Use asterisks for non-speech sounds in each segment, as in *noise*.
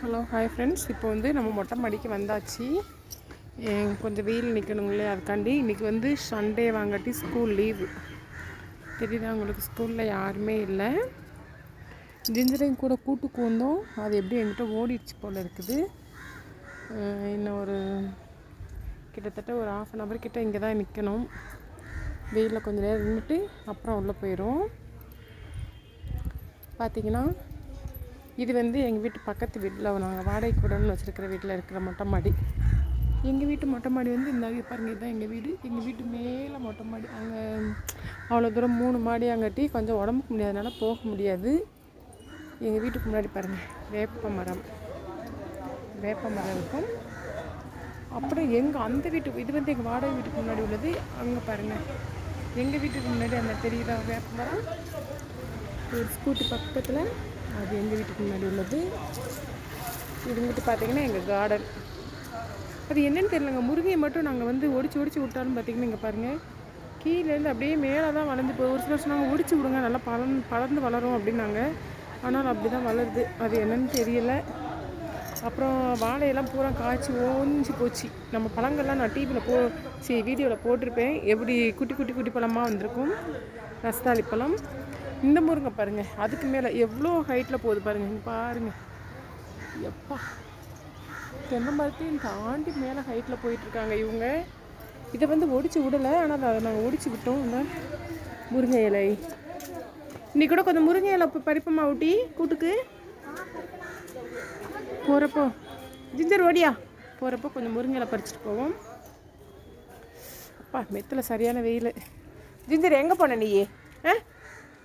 Hello hi friends இப்போ வந்து நம்ம மொட்டை மாடிக்கு வந்தாச்சு. கொஞ்சம் வெயில் நிற்கணுங்களே அதுக்காண்டி இன்றைக்கி வந்து சண்டே வாங்காட்டி ஸ்கூல் லீவு தெரியுதா உங்களுக்கு? ஸ்கூலில் யாருமே இல்லை. ஜிஞ்சரையும் கூட கூட்டுக்கு வந்தோம். அது எப்படி என்கிட்ட ஓடிடுச்சு போல் இருக்குது. இன்னும் ஒரு கிட்டத்தட்ட ஒரு ஆஃப் அன் ஹவர் கிட்ட இங்கே தான் நிற்கணும் வெயிலில் கொஞ்சம் நேரம் நின்றுட்டு அப்புறம் உள்ளே போயிடும் பார்த்தீங்கன்னா இது வந்து எங்கள் வீட்டு பக்கத்து வீட்டில் நாங்கள் வாடகை கூடன்னு வச்சுருக்கிற வீட்டில் இருக்கிற மொட்டை மாடி. எங்கள் வீட்டு மொட்டை மாடி வந்து இந்த பாருங்கள் பாருங்க இதுதான் எங்கள் வீடு. எங்கள் வீட்டு மேலே மொட்டை மாடி. அங்கே அவ்வளோ தூரம் மூணு மாடி அங்கட்டி கொஞ்சம் உடம்புக்கு முடியாதனால போக முடியாது. எங்கள் வீட்டுக்கு முன்னாடி பாருங்கள் வேப்ப மரம். வேப்ப மரம் இருக்கும். அப்புறம் எங்கள் அந்த வீட்டுக்கு இது வந்து எங்கள் வாடகை வீட்டுக்கு முன்னாடி உள்ளது. அங்கே பாருங்கள் எங்கள் வீட்டுக்கு முன்னாடி அந்த தெரியுதா வேப்ப மரம்? ஒரு ஸ்கூட்டி பக்கத்தில். அது எங்கள் வீட்டுக்கு முன்னாடி உள்ளது. இது வந்துட்டு பார்த்தீங்கன்னா எங்கள் கார்டன் அது என்னென்னு தெரியலங்க. முருங்கையை மட்டும் நாங்கள் வந்து ஒடிச்சு ஒடிச்சு விட்டாலும் பார்த்தீங்கன்னா இங்கே பாருங்கள் கீழேருந்து அப்படியே மேலே தான் வளர்ந்து போய் ஒரு சிலர் சொன்னாங்க ஒடிச்சு விடுங்க நல்லா பலன் பலர்ந்து வளரும் அப்படின்னாங்க. ஆனால் அப்படி தான் வளருது. அது என்னன்னு தெரியல. அப்புறம் வாழையெல்லாம் பூரா காய்ச்சி ஓஞ்சி போச்சு. நம்ம பழங்கள்லாம் நான் டிவியில் போ சரி வீடியோவில் போட்டிருப்பேன். எப்படி குட்டி குட்டி குட்டி பழமாக வந்திருக்கும்? ரஸ்தாளி பழம். இந்த முருங்கை பாருங்கள் அதுக்கு மேலே எவ்வளோ ஹைட்டில் போகுது பாருங்கள் பாருங்கள் பாருங்க. எப்பா. தென்னை மரத்தையும் தாண்டி மேலே ஹைட்டில் போயிட்டுருக்காங்க இவங்க. இதை வந்து ஒடிச்சு விடலை ஆனால் அதை நாங்கள் ஒடிச்சு விட்டோம். இந்த முருங்கை இலை. இன்னைக்கு கூட கொஞ்சம் முருங்கை இலை இப்போ பறிப்போமா ஊட்டி? கூட்டுக்கு? போகிறப்போ ஜிஞ்சர் ஓடியா? போகிறப்போ கொஞ்சம் முருங்கை இலை பறிச்சுட்டு போவோம். அப்பா மெத்தில் சரியான வெயில். ஜிஞ்சர் எங்கே போன நீயே ஆ?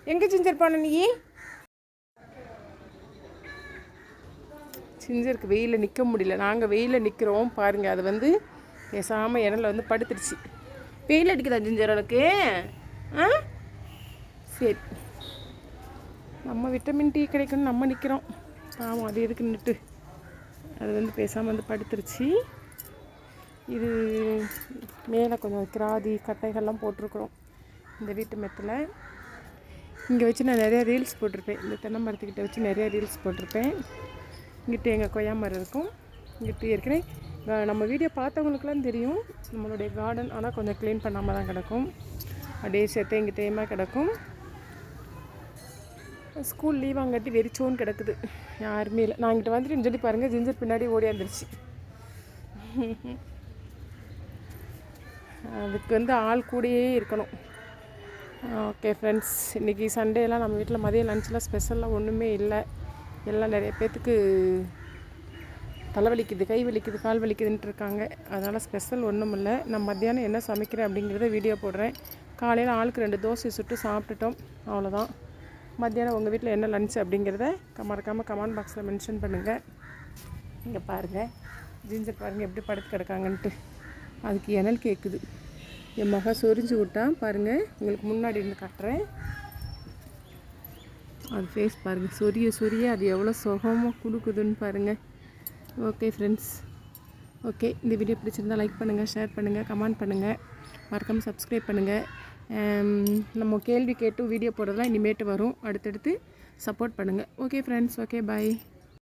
எங்கே ஜிஞ்சர் போன நீ? ஜிஞ்சருக்கு வெயிலில் நிற்க முடியல. நாங்கள் வெயிலில் நிற்கிறோம் பாருங்கள் அது வந்து பேசாமல் இடல வந்து படுத்துருச்சு. வெயில் அடிக்குதா ஜிஞ்சர் உனக்கு? ஆ? சரி. நம்ம விட்டமின் டி கிடைக்கும்னு நம்ம நிற்கிறோம் ஆமாம் அது எதுக்கு நிட்டு அது வந்து பேசாமல் வந்து படுத்துருச்சு. இது மேலே கொஞ்சம் கிராதி கட்டைகள்லாம் போட்டிருக்குறோம். இந்த வீட்டு மெத்தில். இங்கே வச்சு நான் நிறையா ரீல்ஸ் போட்டிருப்பேன். இந்த தென்னை மரத்துக்கிட்ட வச்சு நிறையா ரீல்ஸ் போட்டிருப்பேன். இங்கிட்ட எங்கள் கொய்யா மரம் இருக்கும். இங்கிட்டு ஏற்கனவே நம்ம வீடியோ பார்த்தவங்களுக்குலாம் தெரியும். நம்மளுடைய கார்டன் ஆனால் கொஞ்சம் க்ளீன் பண்ணாமல் தான் கிடக்கும். அப்படியே சேர்த்து இங்கே தேயமாக கிடக்கும். ஸ்கூல் லீவ் அங்காட்டி வெறிச்சோன்னு கிடக்குது. யாருமே இல்லை. நான் இங்கிட்ட வந்துட்டு சொல்லி பாருங்கள் ஜிஞ்சர் பின்னாடி ஓடியாந்துருச்சு *laughs* அதுக்கு வந்து ஆள் கூடயே இருக்கணும். ஓகே ஃப்ரெண்ட்ஸ் இன்றைக்கி சண்டேலாம் நம்ம வீட்டில் மதியம் லஞ்சில் ஸ்பெஷலாக ஒன்றுமே இல்லை. எல்லாம் நிறைய பேர்த்துக்கு தலைவலிக்குது கை வலிக்குது கால் வலிக்குதுன்ட்டு இருக்காங்க. அதனால் ஸ்பெஷல் ஒன்றும் இல்லை. நான் மத்தியானம் என்ன சமைக்கிறேன் அப்படிங்கிறத வீடியோ போடுறேன். காலையில் ஆளுக்கு ரெண்டு தோசை சுட்டு சாப்பிட்டுட்டோம். அவ்வளோதான் மத்தியானம் உங்கள் வீட்டில் என்ன லஞ்ச் அப்படிங்கிறத மறக்காமல் கமெண்ட் பாக்ஸில் மென்ஷன் பண்ணுங்கள் இங்கே பாருங்கள் ஜிஞ்சர் பாருங்கள் எப்படி படுத்து கிடக்காங்கன்ட்டு. அதுக்கு எனல் கேட்குது என் மக சொரிஞ்சு விட்டான். பாருங்கள் உங்களுக்கு முன்னாடி இருந்து காட்டுறேன். அது ஃபேஸ் பாருங்கள் சொரிய சொரிய அது எவ்வளோ சுகமாக கொடுக்குதுன்னு பாருங்கள் ஓகே ஃப்ரெண்ட்ஸ் ஓகே இந்த வீடியோ பிடிச்சிருந்தா லைக் பண்ணுங்கள் ஷேர் பண்ணுங்கள் கமெண்ட் பண்ணுங்கள் மறக்காமல் சப்ஸ்கிரைப் பண்ணுங்கள் um, நம்ம கேள்வி கேட்டு வீடியோ போடுறதுலாம் இனிமேட்டு வரும். அடுத்தடுத்து சப்போர்ட் பண்ணுங்கள் ஓகே ஃப்ரெண்ட்ஸ் ஓகே பாய்